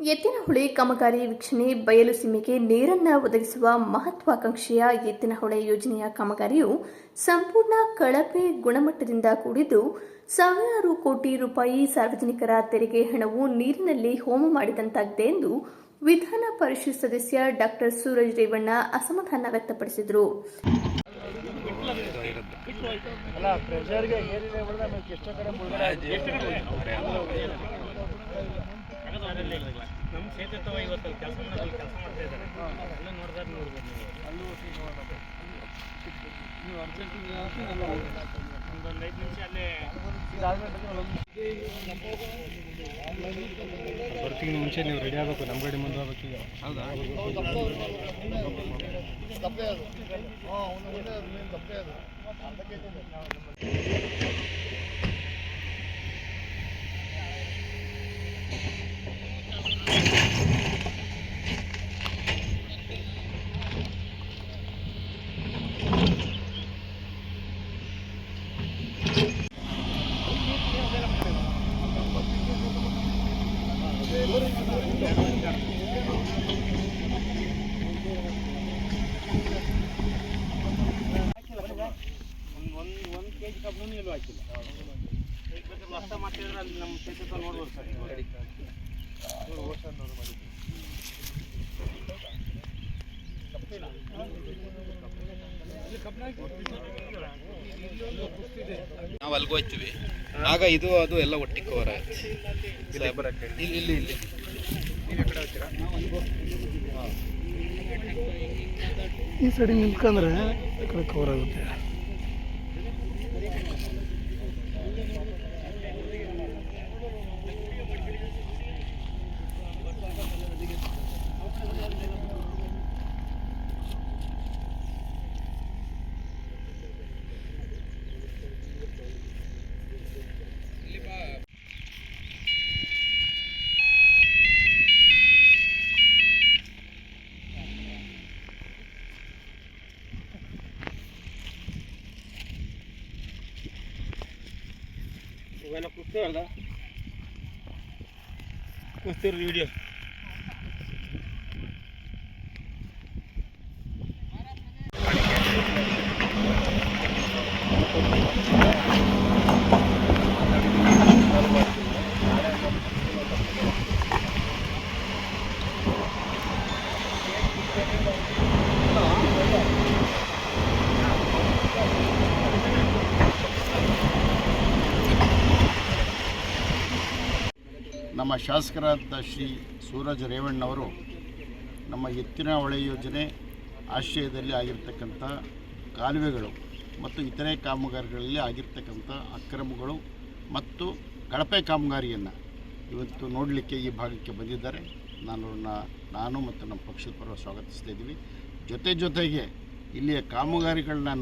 ಎತ್ತಿನಹೊಳೆ ಕಾಮಗಾರಿ ವೀಕ್ಷಣೆ, ಬಯಲು ಸೀಮೆಗೆ ನೀರನ್ನು ಒದಗಿಸುವ ಮಹತ್ವಾಕಾಂಕ್ಷೆಯ ಎತ್ತಿನಹೊಳೆ ಯೋಜನೆಯ ಕಾಮಗಾರಿಯು ಸಂಪೂರ್ಣ ಕಳಪೆ ಗುಣಮಟ್ಟದಿಂದ ಕೂಡಿದ್ದು, ಸಾವಿರಾರು ಕೋಟಿ ರೂಪಾಯಿ ಸಾರ್ವಜನಿಕರ ತೆರಿಗೆ ಹಣವು ನೀರಿನಲ್ಲಿ ಹೋಮ ಮಾಡಿದಂತಾಗಿದೆ ಎಂದು ವಿಧಾನ ಪರಿಷತ್ ಸದಸ್ಯ ಡಾಕ್ಟರ್ ಸೂರಜ್ ರೇವಣ್ಣ ಅಸಮಾಧಾನ ವ್ಯಕ್ತಪಡಿಸಿದರು. ನಮ್ಮ ಸೇತುತ್ವ ಇವತ್ತು ಕೆಲಸ ಕೆಲಸ ಮಾಡ್ತಾ ಇದ್ದಾರೆ. ಎಲ್ಲ ನೋಡಿದ್ರೆ ನೋಡ್ಬೋದು ನೀವು. ಒಂದೊಂದು ಐದು ನಿಮಿಷ ಅಲ್ಲೇ ಬರ್ತೀನಿ ಮುಂಚೆ ನೀವು ರೆಡಿ ಆಗಬೇಕು ನಮ್ಮ ಗಾಡಿ ಮುಂದೆ ಹೋಗ್ಬೇಕು ಈಗ. ಹೌದಾ? ಒಂದು ಅದು. ಕಬ್ಬು ಎಲ್ಲೂ ಹಾಕಿಲ್ಲ ಈಗ ಬೇಕಾದ್ರೆ ಹೊಸ ಮಾಡ್ತಿದ್ರೆ ಅಲ್ಲಿ ನಮ್ಮ ಸೇತುತ್ವ ನೋಡ್ಬೋದು ಸರ್ ನಾವು ಅಲ್ಗೋಯ್ತೀವಿ. ಆಗ ಇದು ಅದು ಎಲ್ಲ ಒಟ್ಟಿಗೆ ಕವರ್ ಆಯ್ತು ಇಲ್ಲಿ ಇಲ್ಲಿ ಇಲ್ಲಿ. ಈ ಸೈಡಿಗೆ ನಿಂತ್ಕೊಂಡ್ರೆ ಕಡೆ ಕವರ್ ಆಗುತ್ತೆ. Bueno, costó, ¿verdad? Costó horrible. Thank. ನಮ್ಮ ಶಾಸಕರಾದ ಶ್ರೀ ಸೂರಜ್ ರೇವಣ್ಣವರು ನಮ್ಮ ಎತ್ತಿನ ಹೊಳೆ ಯೋಜನೆ ಆಶ್ರಯದಲ್ಲಿ ಆಗಿರ್ತಕ್ಕಂಥ ಕಾಲುವೆಗಳು ಮತ್ತು ಇತರೆ ಕಾಮಗಾರಿಗಳಲ್ಲಿ ಆಗಿರ್ತಕ್ಕಂಥ ಅಕ್ರಮಗಳು ಮತ್ತು ಕಳಪೆ ಕಾಮಗಾರಿಯನ್ನು ಇವತ್ತು ನೋಡಲಿಕ್ಕೆ ಈ ಭಾಗಕ್ಕೆ ಬಂದಿದ್ದಾರೆ. ನಾನು ನಾನು ಮತ್ತು ನಮ್ಮ ಪಕ್ಷದ ಪರ ಸ್ವಾಗತಿಸ್ತಾ ಇದ್ದೀವಿ. ಜೊತೆ ಜೊತೆಗೆ ಇಲ್ಲಿಯ ಕಾಮಗಾರಿಗಳನ್ನ